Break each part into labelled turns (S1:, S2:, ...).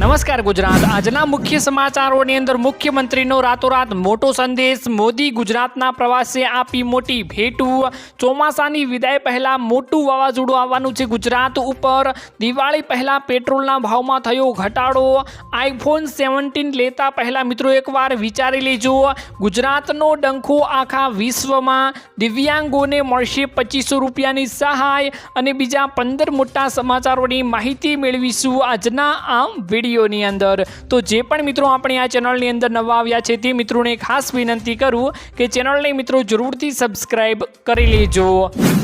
S1: નમસ્કાર ગુજરાત. આજના મુખ્ય સમાચારોની અંદર મુખ્યમંત્રીનો રાતોરાત મોટો સંદેશ. મોદી ગુજરાતના પ્રવાસે આપી મોટી ભેટું. ચોમાસાની વિદાય પહેલા મોટું વાવાઝોડું આવવાનું છે ગુજરાત ઉપર. દિવાળી પહેલા પેટ્રોલના ભાવમાં થયો ઘટાડો. આઈફોન સેવન્ટીન લેતા પહેલા મિત્રો એકવાર વિચારી લેજો. ગુજરાતનો ડંખો આખા વિશ્વમાં. દિવ્યાંગોને મળશે પચીસો રૂપિયાની સહાય. અને બીજા પંદર મોટા સમાચારોની માહિતી મેળવીશું આજના આ વિડીયોની અંદર. તો જે પણ મિત્રો આપણે આ ચેનલની અંદર નવા આવ્યા છે, તે મિત્રોને ખાસ વિનંતી કરું કે ચેનલને મિત્રો જરૂરથી સબસ્ક્રાઇબ કરી લેજો.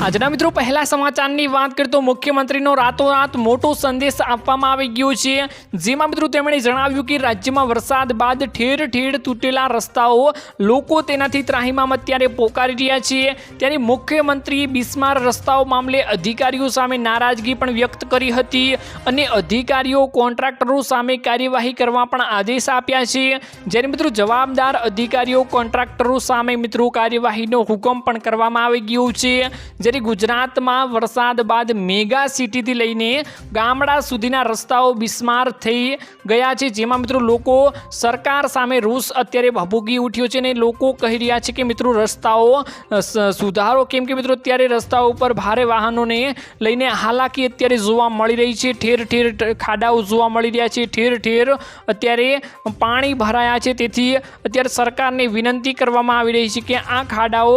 S1: આજના મિત્રો પહેલા સમાચારની વાત કરીએ તો મુખ્યમંત્રીનો રાતોરાત મોટો સંદેશ આપવામાં આવી ગયો છે. જેમાં મિત્રો તેમણે જણાવ્યું કે રાજ્યમાં વરસાદ બાદ ઠેર ઠેર તૂટેલા રસ્તાઓ લોકો તેનાથી ત્રાહિમામ અત્યારે પોકારી રહ્યા છે. ત્યારે મુખ્યમંત્રીએ બિસ્માર રસ્તાઓ મામલે અધિકારીઓ સામે નારાજગી પણ વ્યક્ત કરી હતી અને અધિકારીઓ, કોન્ટ્રાક્ટરો સામે કાર્યવાહી કરવા પણ આદેશ આપ્યા છે. જ્યારે મિત્રો જવાબદાર અધિકારીઓ, કોન્ટ્રાક્ટરો સામે મિત્રો કાર્યવાહીનો હુકમ પણ કરવામાં આવી ગયો છે. જ્યારે ગુજરાતમાં વરસાદ બાદ મેગા સિટીથી લઈને ગામડા સુધીના રસ્તાઓ બિસ્માર થઈ ગયા છે. જેમાં મિત્રો લોકો સરકાર સામે રોષ અત્યારે ભભૂકી ઉઠ્યો છે અને લોકો કહી રહ્યા છે કે મિત્રો રસ્તાઓ સુધારો કેમ કે મિત્રો અત્યારે રસ્તાઓ ઉપર ભારે વાહનોને લઈને હાલાકી અત્યારે જોવા મળી રહી છે. ઠેર ઠેર ખાડાઓ જોવા મળી રહ્યા છે. ઠેર ઠેર અત્યારે પાણી ભરાયા છે. તેથી અત્યારે સરકારને વિનંતી કરવામાં આવી રહી છે કે આ ખાડાઓ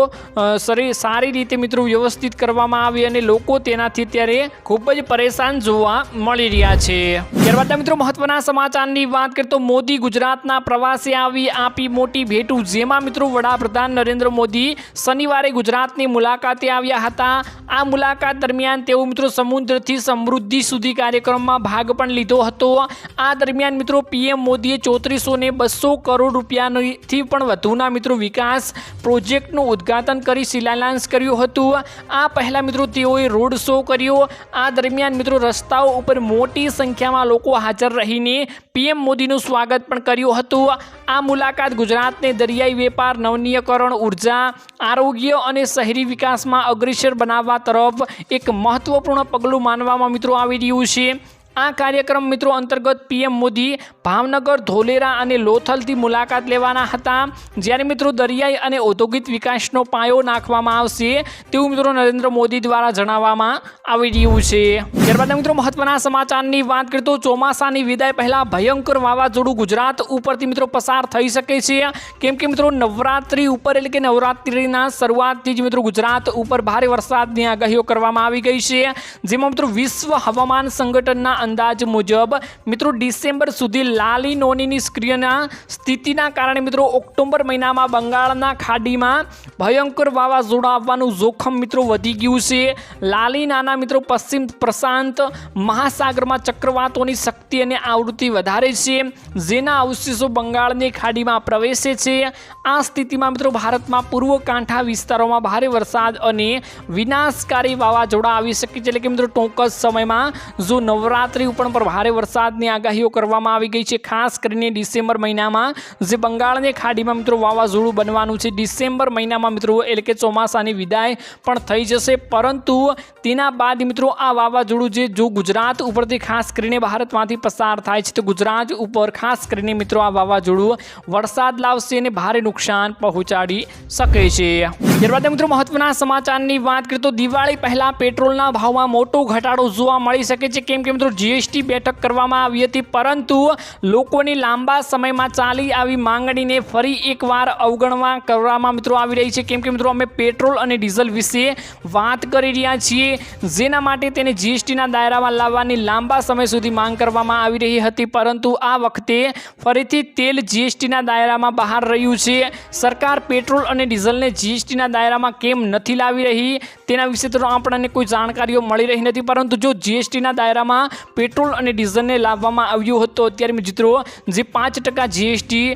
S1: સારી રીતે મિત્રો વ્યવસ્થિત કરવામાં આવે અને લોકો તેનાથી અત્યારે ખૂબ જ પરેશાન જોવા મળી રહ્યા છે. ત્યારબાદ મિત્રો મહત્વના સમાચારની વાત કરીએ તો મોદી ગુજરાતના પ્રવાસે આવી આપી મોટી ભેટું જેમાં મિત્રો વડાપ્રધાન નરેન્દ્ર મોદી શનિવારે ગુજરાતની મુલાકાતે આવ્યા હતા. આ મુલાકાત દરમિયાન તેઓ મિત્રો સમુદ્રથી સમૃદ્ધિ સુધી કાર્યક્રમમાં ભાગ પણ લીધો હતો. આ દરમિયાન મિત્રો પીએમ મોદીએ ચોત્રીસો ને બસો કરોડ રૂપિયાથી પણ વધુના મિત્રો વિકાસ પ્રોજેક્ટનું ઉદ્ઘાટન કરી શિલાન્યાસ કર્યું હતું. આ પહેલા મિત્રો તેઓએ રોડ શો કર્યો. આ દરમિયાન મિત્રો રસ્તાઓ ઉપર મોટી સંખ્યામાં લોકો હાજર રહીને પીએમ મોદીનું સ્વાગત પણ કર્યું હતું. આ મુલાકાત ગુજરાતને દરિયાઈ વેપાર નવનીયકરણ ઊર્જા, આરોગ્ય અને શહેરી વિકાસમાં અગ્રેસર બનાવવા તરફ એક મહત્વપૂર્ણ પગલું માનવામાં મિત્રો આવી રહ્યું છે. આ કાર્યક્રમ મિત્રો અંતર્ગત પીએમ મોદી ભાવનગર, ધોલેરા અને લોથલથી મુલાકાત લેવાના હતા. જ્યારે મિત્રો દરિયાઈ અને ઔદ્યોગિક વિકાસનો પાયો નાખવામાં આવશે, તેવું મિત્રો નરેન્દ્ર મોદી દ્વારા જણાવવામાં આવી રહ્યું છે. ત્યારબાદ મિત્રો મહત્વના સમાચારની વાત કરીએ તો ચોમાસાની વિદાય પહેલા ભયંકર વાવાઝોડું ગુજરાત ઉપરથી મિત્રો પસાર થઈ શકે છે. કેમ કે મિત્રો નવરાત્રી ઉપર એટલે કે નવરાત્રિના શરૂઆતથી જ મિત્રો ગુજરાત ઉપર ભારે વરસાદની આગાહીઓ કરવામાં આવી ગઈ છે. જેમાં મિત્રો વિશ્વ હવામાન સંગઠનના અંદાજ મુજબ મિત્રો ડિસેમ્બર સુધી લાલી નોનીની સ્ક્રિયના સ્થિતિના કારણે મિત્રો ઓક્ટોબર મહિનામાં બંગાળના ખાડીમાં ભયંકર વાવાઝોડા આવવાનું જોખમ મિત્રો વધી ગયું છે. લાલી નાના મિત્રો પશ્ચિમ પ્રશાંત મહાસાગરમાં ચક્રવાતોની શક્તિ અને આવૃત્તિ વધારે છે. જેના અવશેષો બંગાળની ખાડીમાં પ્રવેશે છે. આ સ્થિતિમાં મિત્રો ભારતમાં પૂર્વ કાંઠા વિસ્તારોમાં ભારે વરસાદ અને વિનાશકારી વાવાઝોડા આવી શકે છે. એટલે કે મિત્રો ટૂંક જ સમયમાં જો નવરાત્રિ ઉપર પણ ભારે વરસાદની આગાહીઓ કરવામાં આવી ગઈ છે. ખાસ કરીને ડિસેમ્બર મહિનામાં જે બંગાળની ખાડીમાં મિત્રો વાવાઝોડું બનવાનું છે. ડિસેમ્બર મહિનામાં મિત્રો એટલે કે ચોમાસાની વિદાય પણ થઈ જશે. પરંતુ તેના બાદ મિત્રો આ વાવાઝોડું જે જો ગુજરાત ઉપરથી ખાસ કરીને ભારતમાંથી પસાર થાય છે, તો ગુજરાત ઉપર ખાસ કરીને મિત્રો આ વાવાઝોડું વરસાદ લાવશે અને ભારે નુકસાન પહોંચાડી શકે છે. ત્યારબાદ મિત્રો મહત્વના સમાચારની વાત કરીએ તો દિવાળી પહેલાં પેટ્રોલના ભાવમાં મોટો ઘટાડો જોવા મળી શકે છે. કેમ કે મિત્રો જીએસટી બેઠક કરવામાં આવી હતી, પરંતુ લોકોની લાંબા સમયમાં ચાલી આવી માંગણીને ફરી એકવાર અવગણવા કરવામાં મિત્રો આવી રહી છે. કેમ કે મિત્રો અમે પેટ્રોલ અને ડીઝલ વિશે વાત કરી રહ્યા છીએ, જેના માટે તેને જીએસટીના દાયરામાં લાવવાની લાંબા સમય સુધી માંગ કરવામાં આવી રહી હતી, પરંતુ આ વખતે ફરીથી તેલ જીએસટીના દાયરામાં બહાર રહ્યું છે. સરકાર પેટ્રોલ અને ડીઝલને જીએસટીના દાયરામાં કેમ નથી લાવી રહી? તેના વિશે તો આપણને કોઈ જાણકારીઓ મળી રહી નથી, પરંતુ જો જીએસટીના દાયરામાં પેટ્રોલ અને ડીઝલને લાવવામાં આવ્યું હતું, અત્યારે મિત્રો જે પાંચ ટકા જીએસટી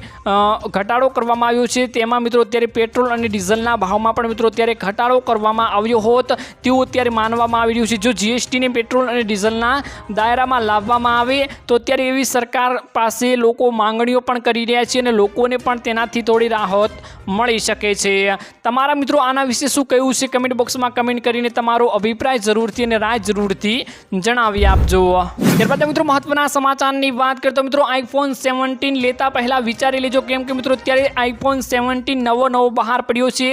S1: ઘટાડો કરવામાં આવ્યો છે, તેમાં મિત્રો અત્યારે પેટ્રોલ અને ડીઝલના ભાવમાં પણ મિત્રો અત્યારે ઘટાડો કરવામાં આવ્યો હોત, તેવું અત્યારે માનવામાં આવી રહ્યું છે. જો જીએસટીને પેટ્રોલ અને ડીઝલના દાયરામાં લાવવામાં આવે, તો અત્યારે એવી સરકાર પાસે લોકો માંગણીઓ પણ કરી રહ્યા છે અને લોકોને પણ તેનાથી થોડી રાહત મળી શકે છે. તમારા મિત્રો આના વિશે શું કહેવું છે? કમેન્ટ બોક્સમાં કમેન્ટ કરીને તમારો અભિપ્રાય જરૂરથી અને રાય જરૂરથી જણાવી આપજો. ત્યારબાદ મિત્રો મહત્વના સમાચારની વાત કરતો મિત્રો આઈફોન સેવન્ટીન લેતા પહેલા વિચારી લેજો, કેમ કે મિત્રો અત્યારે આઈફોન સેવન્ટીન નવો નવો બહાર પડ્યો છે.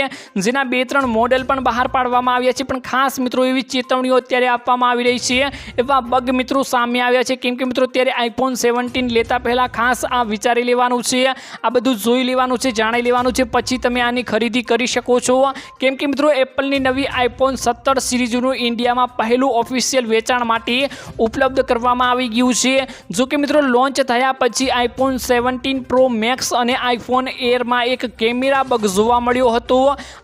S1: જેના બે ત્રણ મોડેલ પણ બહાર પાડવામાં આવ્યા છે, પણ ખાસ મિત્રો એવી ચેતવણીઓ અત્યારે આપવામાં આવી રહી છે એવા બગ મિત્રો સામે આવ્યા છે. કેમ કે મિત્રો અત્યારે આઈફોન સેવન્ટીન લેતા પહેલાં ખાસ આ વિચારી લેવાનું છે. આ બધું જોઈ લેવાનું છે, જાણી લેવાનું છે. પછી તમે આની ખરીદી કરી શકો છો. કેમ કે મિત્રો એપલની નવી આઈફોન સત્તર સિરીઝનું ઇન્ડિયામાં પહેલું ઓફિશિયલ વેચાણ માટે ઉપલબ્ધ કરવામાં આવી ગયું છે. જો કે મિત્રો લોન્ચ થયા પછી આઈફોન સેવન્ટીન પ્રો મેક્સ અને આઈફોન એરમાં એક કેમેરા બગ જોવા મળ્યો હતો.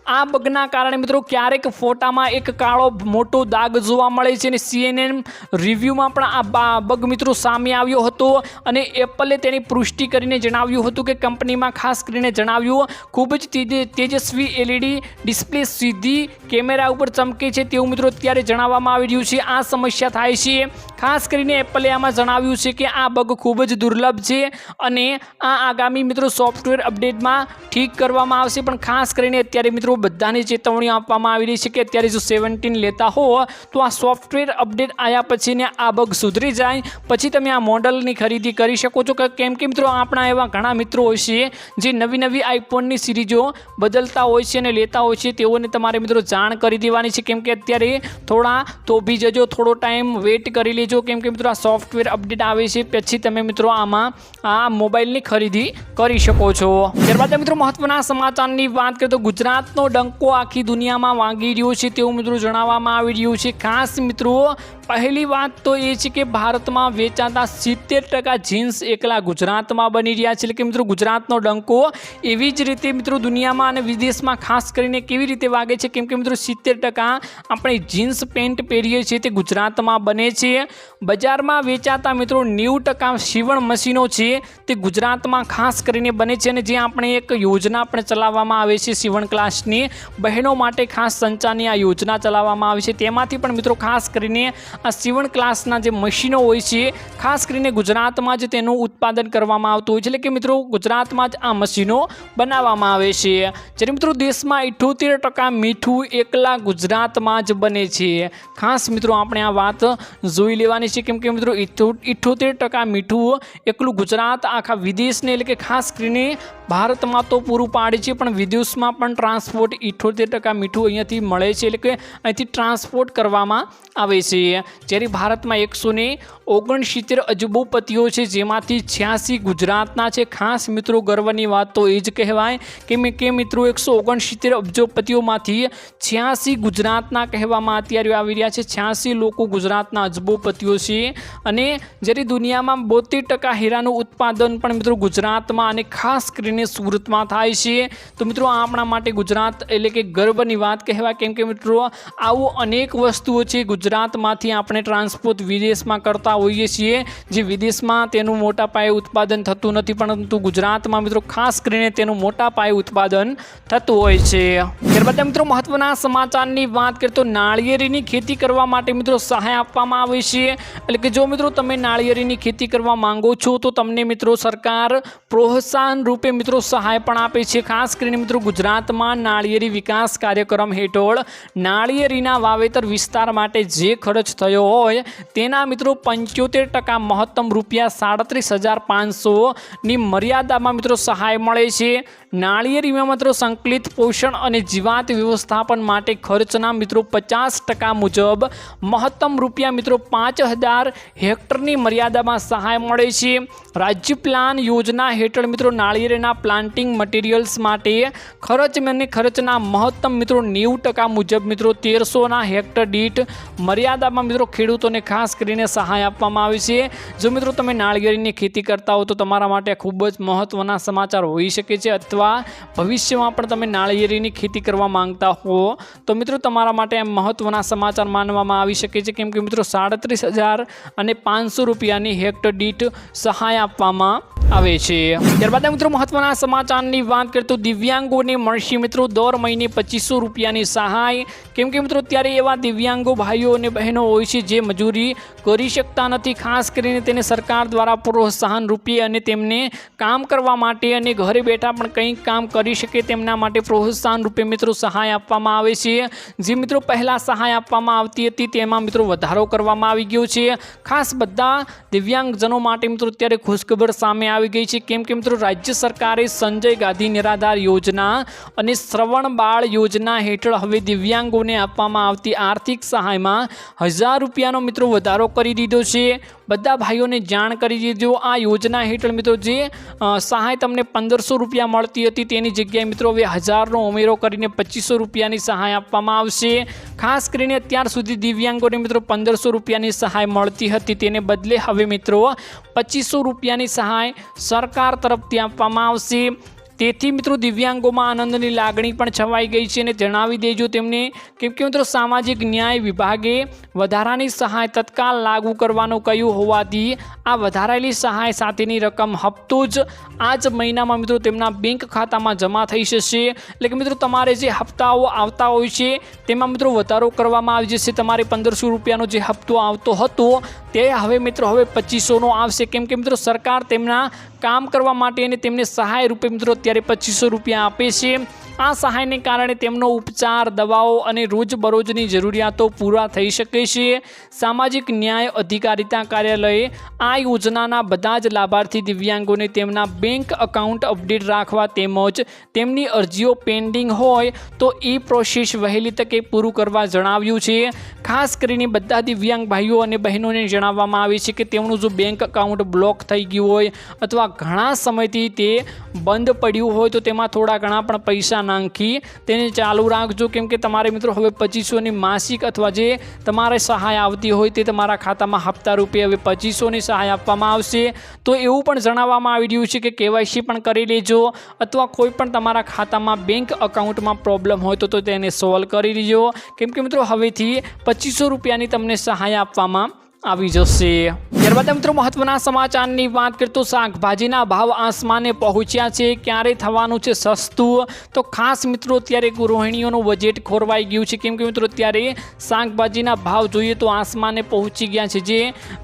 S1: આ બગના કારણે મિત્રો ક્યારેક ફોટામાં એક કાળો મોટો દાગ જોવા મળે છે અને સીએનએન રિવ્યૂમાં પણ આ બગ મિત્રો સામે આવ્યો હતો અને એપલે તેની પુષ્ટિ કરીને જણાવ્યું હતું કે કંપનીમાં ખાસ કરીને જણાવ્યું, ખૂબ જ તેજે- તેજસ્વી એલઈડી ડિસ્પ્લે સીધી કેમેરા ઉપર ચમકે છે તેવું મિત્રો અત્યારે જણાવવામાં આવી રહ્યું છે. આ સમસ્યા થાય છે ખાસ કરીને એપલે આમાં જણાવ્યું છે કે આ બગ ખૂબ જ દુર્લભ છે અને આ આગામી મિત્રો સોફ્ટવેર અપડેટમાં ઠીક કરવામાં આવશે. પણ ખાસ કરીને અત્યારે મિત્રો બધાને ચેતવણી આપવામાં આવી રહી છે કે અત્યારે જો સેવન્ટીન લેતા હો તો આ સોફ્ટવેર અપડેટ આવ્યા પછી ને આ બગ સુધરી જાય. પછી તમે આ મોડલની ખરીદી કરી શકો છો. કેમ કે મિત્રો આપણા એવા ઘણા મિત્રો હોય છે જે નવી નવી આઈફોનની સિરીઝો બદલતા હોય છે અને લેતા હોય છે. તેઓને તમારે મિત્રો જાણ કરી દેવાની છે. કેમ કે અત્યારે થોડા થોભી જજો, થોડો ટાઈમ વેઇટ કરી કેમ કે મિત્રો આ સોફ્ટવેર અપડેટ આવે છે, પછી તમે મિત્રો આમાં આ મોબાઈલની ખરીદી કરી શકો છો. ત્યારબાદ મિત્રો મહત્વના સમાચારની વાત કરીએ તો ગુજરાતનો ડંકો આખી દુનિયામાં વાગી રહ્યો છે તેવું મિત્રો જણાવવામાં આવી રહ્યું છે. ખાસ મિત્રો, પહેલી વાત તો એ છે કે ભારતમાં વેચાતા સિત્તેર ટકા જીન્સ એકલા ગુજરાતમાં બની રહ્યા છે. એટલે કે મિત્રો ગુજરાતનો ડંકો એવી જ રીતે મિત્રો દુનિયામાં અને વિદેશમાં ખાસ કરીને કેવી રીતે વાગે છે? કેમ કે મિત્રો સિત્તેર ટકા આપણે જીન્સ પેન્ટ પહેરીએ છીએ તે ગુજરાતમાં બને છે. બજારમાં વેચાતા મિત્રો નેવું ટકા સીવણ મશીનો છે. તે ગુજરાતમાં ખાસ કરીને બને છે અને જે આપણે એક યોજના પણ ચલાવવામાં આવે છે સીવણ ક્લાસની. બહેનો માટે ખાસ સંચારની આ યોજના ચલાવવામાં આવે છે. તેમાંથી પણ મિત્રો ખાસ કરીને આ સીવણ ક્લાસના જે મશીનો હોય છે, ખાસ કરીને ગુજરાતમાં જ તેનું ઉત્પાદન કરવામાં આવતું હોય છે. એટલે કે મિત્રો ગુજરાતમાં જ આ મશીનો બનાવવામાં આવે છે. જ્યારે મિત્રો દેશમાં ઇઠોતેર ટકા મીઠું એકલા ગુજરાતમાં જ બને છે. ખાસ મિત્રો આપણે આ વાત જોઈ લેવાની છે. કેમ કે મિત્રો ઇઠ્ઠોતેર ટકા મીઠું એકલું ગુજરાત, આખા વિદેશને એટલે કે ખાસ કરીને ભારતમાં તો પૂરું પાડે છે, પણ વિદેશમાં પણ ટ્રાન્સપોર્ટ ઇઠોતેર ટકા મીઠું અહીંયાથી મળે છે, એટલે કે અહીંથી ટ્રાન્સપોર્ટ કરવામાં આવે છે. જ્યારે ભારતમાં એકસો ને ઓગણસિત્તેર અજબોપતિઓ છે, જેમાંથી છ્યાસી ગુજરાતના છે. ખાસ મિત્રો, ગર્વની વાત તો એ જ કહેવાય કે મેં કે મિત્રો, એકસો ઓગણસિત્તેર અબજોપતિઓમાંથી છ્યાસી ગુજરાતના કહેવામાં અત્યારે આવી રહ્યા છે. છ્યાસી લોકો ગુજરાતના અજબોપતિઓ છે અને જ્યારે દુનિયામાં બોતેર ટકા હીરાનું ઉત્પાદન પણ મિત્રો ગુજરાતમાં અને ખાસ કરીને સુરતમાં થાય છે. તો મિત્રો આપણા માટે ગુજરાત એટલે કે ગર્વની વાત કહેવાય. કેમ કે મિત્રો, આવું અનેક વસ્તુઓ છે ગુજરાતમાંથી આપણે ટ્રાન્સપોર્ટ વિદેશમાં કરતા હોઈએ છીએ. જે વિદેશમાં તેનું મોટા પાયે ઉત્પાદન થતું નથી, પરંતુ ગુજરાતમાં મિત્રો, ખાસ કરીને તેનું મોટા પાયે ઉત્પાદન થતું હોય છે. ત્યારબાદ મિત્રો, મહત્વના સમાચારની વાત કરીએ તો નાળિયેરીની ખેતી કરવા માટે મિત્રો સહાય આપવામાં આવે છે. એટલે કે જો મિત્રો તમે નાળિયેરીની ખેતી કરવા માંગો છો, તો તમને મિત્રો સરકાર પ્રોત્સાહન રૂપે મિત્રો સહાય પણ આપે છે. ખાસ કરીને મિત્રો ગુજરાતમાં નાળિયેરી વિકાસ કાર્યક્રમ હેઠળ નાળિયેરીના વાવેતર વિસ્તાર માટે જે ખર્ચ થયો હોય તેના મિત્રો પંચોતેર ટકા મહત્તમ રૂપિયા સાડત્રીસ હજાર પાંચસોની મર્યાદામાં મિત્રો સહાય મળે છે. નાળિયેરીમાં મિત્રો સંકલિત પોષણ અને જીવાત વ્યવસ્થાપન માટે ખર્ચના મિત્રો પચાસ ટકા મુજબ મહત્તમ રૂપિયા મિત્રો પાંચ હજાર હેક્ટરની મર્યાદામાં સહાય મળે છે. રાજ્ય પ્લાન યોજના હેઠળ મિત્રો નાળિયેરીના પ્લાન્ટિંગ મટીરિયલ્સ માટે ખર્ચ અને ખર્ચના મહત્તમ મિત્રો નેવું ટકા મુજબ મિત્રો તેરસોના હેક્ટર દીઠ મર્યાદામાં મિત્રો ખેડૂતોને ખાસ કરીને સહાય આપવામાં આવે છે. જો મિત્રો તમે નાળિયેરીની ખેતી કરતા હો તો તમારા માટે ખૂબ જ મહત્ત્વના સમાચાર હોઈ શકે છે અથવા ભવિષ્યમાં પણ તમે નાળિયેરીની ખેતી કરવા માંગતા હો તો મિત્રો તમારા માટે એમ મહત્ત્વના સમાચાર માનવામાં આવી શકે છે. કેમ કે મિત્રો સાડત્રીસ હજાર અને પાંચસો રૂપિયાની હેક્ટર દીઠ સહાય આપવામાં આવે છે. ત્યારબાદ મિત્રો મહત્વના સમાચારની વાત કરીએ તો દિવ્યાંગોને મળશે મિત્રો દર મહિને પચીસો રૂપિયાની સહાય. કેમ કે મિત્રો ત્યારે એવા દિવ્યાંગો ભાઈઓ અને બહેનો હોય છે જે મજૂરી કરી શકતા નથી. ખાસ કરીને તેને સરકાર દ્વારા પ્રોત્સાહન રૂપે અને તેમને કામ કરવા માટે અને ઘરે બેઠા પણ કંઈક કામ કરી શકે તેમના માટે પ્રોત્સાહન રૂપે મિત્રો સહાય આપવામાં આવે છે. જે મિત્રો પહેલાં સહાય આપવામાં આવતી હતી તેમાં મિત્રો વધારો કરવામાં આવી ગયો છે. ખાસ બધા દિવ્યાંગજનો માટે મિત્રો અત્યારે ખુશખબર સામે આવી ગઈ છે. કેમ કે મિત્રો, રાજ્ય સરકારે સંજય ગાંધી નિરાધાર યોજના અને શ્રવણ બાળ યોજના હેઠળ હવે દિવ્યાંગોને આપવામાં આવતી આર્થિક સહાયમાં હજાર રૂપિયાનો મિત્રો વધારો કરી દીધો છે. બધા ભાઈઓને જાણ કરી દીધો. આ યોજના હેઠળ મિત્રો જે સહાય તમને પંદરસો રૂપિયા મળતી હતી, તેની જગ્યાએ મિત્રો હવે હજારનો ઉમેરો કરીને પચીસો રૂપિયાની સહાય આપવામાં આવશે. ખાસ કરીને અત્યાર સુધી દિવ્યાંગોને મિત્રો પંદરસો રૂપિયાની સહાય મળતી હતી. તેને બદલે હવે મિત્રો પચીસો રૂપિયાની સહાય સરકાર તરફથી આપવામાં આવશે. તેથી મિત્રો દિવ્યાંગોમાં આનંદની લાગણી પણ છવાઈ ગઈ છે અને જણાવી દેજો તેમને કેમ કે મિત્રો સામાજિક ન્યાય વિભાગે વધારાની સહાય તત્કાલ લાગુ કરવાનું કહ્યું હોવાથી આ વધારાયેલી સહાય સાથેની રકમ હપ્તો જ આ જ મહિનામાં મિત્રો તેમના બેંક ખાતામાં જમા થઈ જશે. એટલે કે મિત્રો તમારે જે હપ્તાઓ આવતા હોય છે તેમાં મિત્રો વધારો કરવામાં આવી જશે. તમારે પંદરસો રૂપિયાનો જે હપ્તો આવતો હતો તે હવે મિત્રો હવે પચીસોનો આવશે. કેમ કે મિત્રો સરકાર તેમના કામ કરવા માટે અને તેમને સહાય રૂપે મિત્રો અત્યારે પચીસો રૂપિયા આપે છે. આ સહાયને કારણે તેમનો ઉપચાર, દવાઓ અને રોજબરોજની જરૂરિયાતો પૂરા થઈ શકે છે. સામાજિક ન્યાય અધિકારિતા કાર્યાલયે આ યોજનાના બધા જ લાભાર્થી દિવ્યાંગોને તેમના બેંક એકાઉન્ટ અપડેટ રાખવા તેમજ તેમની અરજીઓ પેન્ડિંગ હોય તો એ પ્રોસેસ વહેલી તકે પૂરું કરવા જણાવ્યું છે. ખાસ કરીને બધા દિવ્યાંગ ભાઈઓ અને બહેનોને જણાવવામાં આવે છે કે તેમનું જો બેંક એકાઉન્ટ બ્લોક થઈ ગયું હોય અથવા ઘણા સમયથી તે બંધ પડ્યું હોય તો તેમાં થોડા ઘણા પણ પૈસા નાખી તેને ચાલુ રાખજો, કેમ કે તમારે મિત્રો હવે પચીસોની માસિક અથવા જે તમારે સહાય આવતી હોય તે તમારા ખાતામાં હપ્તા રૂપે હવે પચીસોની સહાય આપવામાં આવશે. તો એવું પણ જણાવવામાં આવી રહ્યું છે કે કેવાયસી પણ કરી લેજો, અથવા કોઈ પણ તમારા ખાતામાં બેંક એકાઉન્ટમાં પ્રોબ્લેમ હોય તો તેને સોલ્વ કરી લેજો કેમ કે મિત્રો હવેથી પચીસો રૂપિયાની તમને સહાય આપવામાં આવી જશે. ત્યારબાદ મિત્રો મહત્વના સમાચારની વાત કરીએ તો શાકભાજીના ભાવ આસમાને પહોંચ્યા છે. ક્યારે થવાનું છે સસ્તું? તો ખાસ મિત્રો અત્યારે ગૃહિણીઓનું બજેટ ખોરવાઈ ગયું છે. કેમ કે મિત્રો અત્યારે શાકભાજીના ભાવ જોઈએ તો આસમાને પહોંચી ગયા છે. જે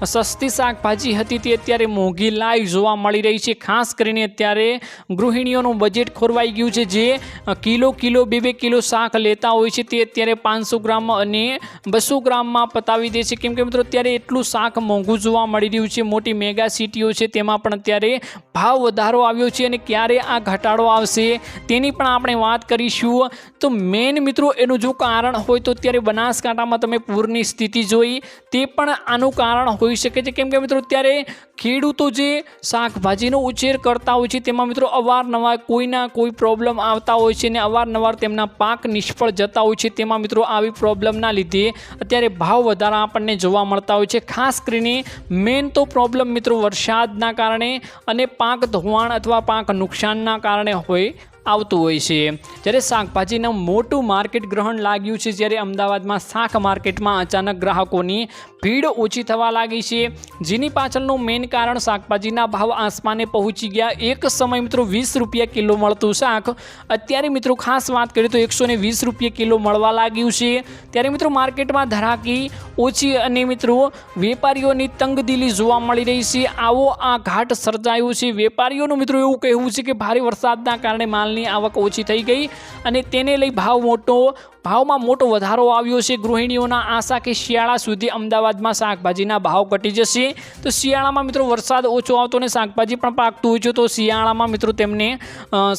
S1: સસ્તી શાકભાજી હતી તે અત્યારે મોંઘી લાઈવ જોવા મળી રહી છે. ખાસ કરીને અત્યારે ગૃહિણીઓનું બજેટ ખોરવાઈ ગયું છે. જે કિલો કિલો બે બે કિલો શાક લેતા હોય છે. તે અત્યારે પાંચસો ગ્રામ અને બસો ગ્રામમાં પતાવી દે છે. કેમ કે મિત્રો અત્યારે એટલું શાક મોંઘું જોવા મળી રહ્યું છે, મોટી મેગા સિટીઓ છે, તેમાં પણ અત્યારે ભાવ વધારો આવ્યો છે અને ક્યારે આ ઘટાડો આવશે તેની પણ આપણે વાત કરીશું. તો મેન મિત્રો, એનું જો કારણ હોય તો અત્યારે બનાસકાંઠામાં તમે પૂરની સ્થિતિ જોઈ, તે પણ આનું કારણ હોઈ શકે છે. કેમ કે મિત્રો, અત્યારે ખેડૂતો જે શાકભાજીનો ઉછેર કરતા હોય છે, તેમાં મિત્રો અવારનવાર કોઈના કોઈ પ્રોબ્લેમ આવતા હોય છે ને અવારનવાર તેમના પાક નિષ્ફળ જતા હોય છે, તેમાં મિત્રો આવી પ્રોબ્લેમના લીધે અત્યારે ભાવ વધારા આપણને જોવા મળતા હોય છે. ખાસ કરીને મેન તો પ્રોબ્લેમ મિત્રો વરસાદના કારણે અને પાક ધોવાણ અથવા પાક નુકસાનના કારણે હોય આવતું હોય છે. જ્યારે શાકભાજીનું મોટું માર્કેટ ગ્રહણ લાગ્યું છે જ્યારે અમદાવાદમાં શાક માર્કેટમાં અચાનક ગ્રાહકોની ભીડ ઓછી થવા લાગી છે. જેની પાછળનું મેઇન કારણ શાકભાજીના ભાવ આસમાને પહોંચી ગયા. એક સમય મિત્રો વીસ રૂપિયા કિલો મળતું શાક. અત્યારે મિત્રો ખાસ વાત કરીએ તો એકસો ને વીસ રૂપિયા કિલો મળવા લાગ્યું છે. ત્યારે મિત્રો માર્કેટમાં ધરાકી ઓછી અને મિત્રો વેપારીઓની તંગદિલી જોવા મળી રહી છે. આવો આ ઘાટ સર્જાયો છે. વેપારીઓનું મિત્રો એવું કહેવું છે કે ભારે વરસાદના કારણે માલની આવક ઓછી થઈ ગઈ અને તેને લઈ ભાવ મોટો ભાવમાં મોટો વધારો આવ્યો છે. ગૃહિણીઓના આશા કે શિયાળા સુધી અમદાવાદમાં શાકભાજીના ભાવ ઘટી જશે. તો શિયાળામાં મિત્રો વરસાદ ઓછો આવતો ને શાકભાજી પણ પાકતું હોય છે, તો શિયાળામાં મિત્રો તેમને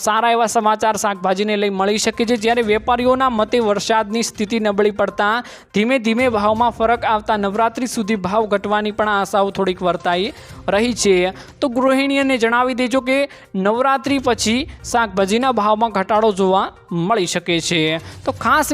S1: સારા એવા સમાચાર શાકભાજીને લઈ મળી શકે છે. જ્યારે વેપારીઓના મતે વરસાદની સ્થિતિ નબળી પડતા ધીમે ધીમે ભાવમાં ફરક આવતા નવરાત્રી સુધી ભાવ ઘટવાની પણ આશાઓ થોડીક વર્તાઈ રહી છે. તો ગૃહિણીઓને જણાવી દેજો કે નવરાત્રી પછી શાકભાજીના ભાવમાં ઘટાડો જોવા મળી શકે છે. તો ખાસ